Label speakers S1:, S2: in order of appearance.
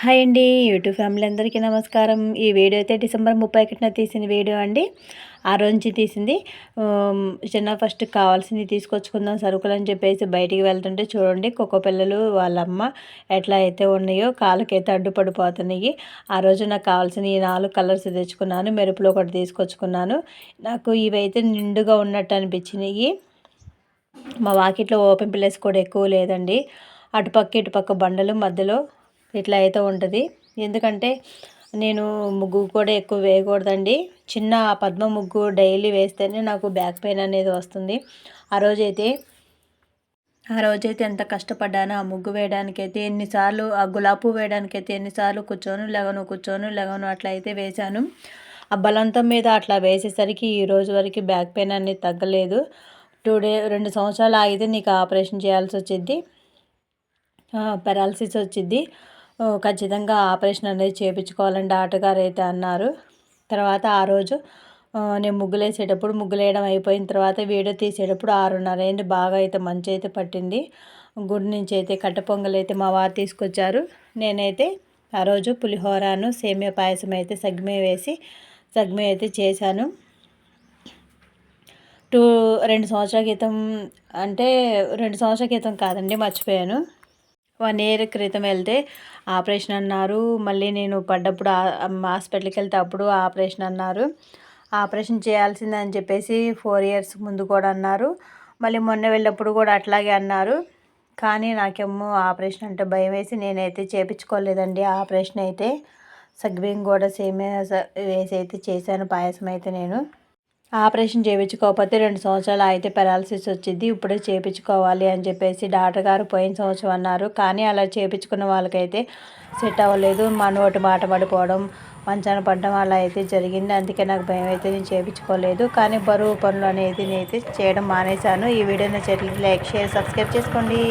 S1: Hi అండి YouTube family అందరికీ నమస్కారం. ఈ వీడియో అయితే డిసెంబర్ ముప్పై ఒకటిన తీసిన వీడియో అండి. ఆ రోజు తీసింది. చిన్న ఫస్ట్ కావాల్సింది తీసుకొచ్చుకుందాం సరుకులు అని చెప్పేసి బయటికి వెళ్తుంటే చూడండి కుక్క పిల్లలు వాళ్ళ అమ్మ ఎట్లా అయితే ఉన్నాయో కాళ్ళకైతే అడ్డుపడిపోతున్నాయి. ఆ రోజు నాకు కావాల్సిన ఈ నాలుగు కలర్స్ తెచ్చుకున్నాను మెరుపులో ఒకటి తీసుకొచ్చుకున్నాను. నాకు ఇవైతే నిండుగా ఉన్నట్టు అనిపించినాయి. మా వాకిట్లో ఓపెన్ ప్లేస్ కూడా ఎక్కువ లేదండి. అటుపక్క ఇటుపక్క బండలు మధ్యలో ఇట్లా అయితే ఉంటుంది. ఎందుకంటే నేను ముగ్గు కూడా ఎక్కువ వేయకూడదండి. చిన్న పద్మ ముగ్గు డైలీ వేస్తేనే నాకు బ్యాక్ పెయిన్ అనేది వస్తుంది. ఆ రోజైతే ఆ రోజైతే ఎంత కష్టపడ్డానో ఆ ముగ్గు వేయడానికైతే ఎన్నిసార్లు ఆ గులాబీ వేయడానికైతే ఎన్నిసార్లు కూర్చొని లెగను కూర్చొని లెగను అట్లా అయితే వేశాను. ఆ బలంతం మీద అట్లా వేసేసరికి ఈ రోజు వరకు బ్యాక్ పెయిన్ అనేది తగ్గలేదు. టూ డే రెండు సంవత్సరాలు ఆగితే నీకు ఆపరేషన్ చేయాల్సి వచ్చింది పెరాలసిస్ వచ్చింది ఖచ్చితంగా ఆపరేషన్ అనేది చేయించుకోవాలని డాక్టర్ గారు అయితే అన్నారు. తర్వాత ఆ రోజు నేను ముగ్గులు వేసేటప్పుడు ముగ్గులు వేయడం అయిపోయిన తర్వాత వీడియో తీసేటప్పుడు ఆరున్నర అయింది. బాగా అయితే మంచి అయితే పట్టింది. గుడి నుంచి అయితే కట్ట పొంగల్ అయితే మా వారు తీసుకొచ్చారు. నేనైతే ఆ రోజు పులిహోరను సేమియా పాయసం అయితే సగ్మే వేసి సగ్మే అయితే చేశాను. టూ రెండు సంవత్సరాల క్రితం అంటే రెండు సంవత్సరాల క్రితం కాదండి మర్చిపోయాను. వన్ ఇయర్ క్రితం వెళ్తే ఆపరేషన్ అన్నారు. మళ్ళీ నేను పడ్డప్పుడు హాస్పిటల్కి వెళ్తే అప్పుడు ఆపరేషన్ అన్నారు. ఆపరేషన్ చేయాల్సిందని చెప్పేసి ఫోర్ ఇయర్స్ ముందు కూడా అన్నారు. మళ్ళీ మొన్న వెళ్ళినప్పుడు కూడా అట్లాగే అన్నారు. కానీ నాకేమో ఆపరేషన్ అంటే భయం వేసి నేనైతే చేపించుకోలేదండి ఆపరేషన్ అయితే. సగ్బియ్యం కూడా సేమే వేసి అయితే చేశాను. పాయసం అయితే నేను. ఆపరేషన్ చేయించుకోకపోతే రెండు సంవత్సరాలు అయితే పెరాలసిస్ వచ్చింది ఇప్పుడే చేయించుకోవాలి అని చెప్పేసి డాక్టర్ గారు పోయిన సంవత్సరం అన్నారు. కానీ అలా చేయించుకున్న వాళ్ళకైతే సెట్ అవ్వలేదు. మనోటి మాట పడిపోవడం మంచాన పడడం అలా అయితే జరిగింది. అందుకే నాకు భయం అయితే నేను చేయించుకోలేదు. కానీ బరువు పనులు అనేది నేనైతే చేయడం మానేశాను. ఈ వీడియో నచ్చినట్లయితే లైక్ షేర్ సబ్స్క్రైబ్ చేసుకోండి.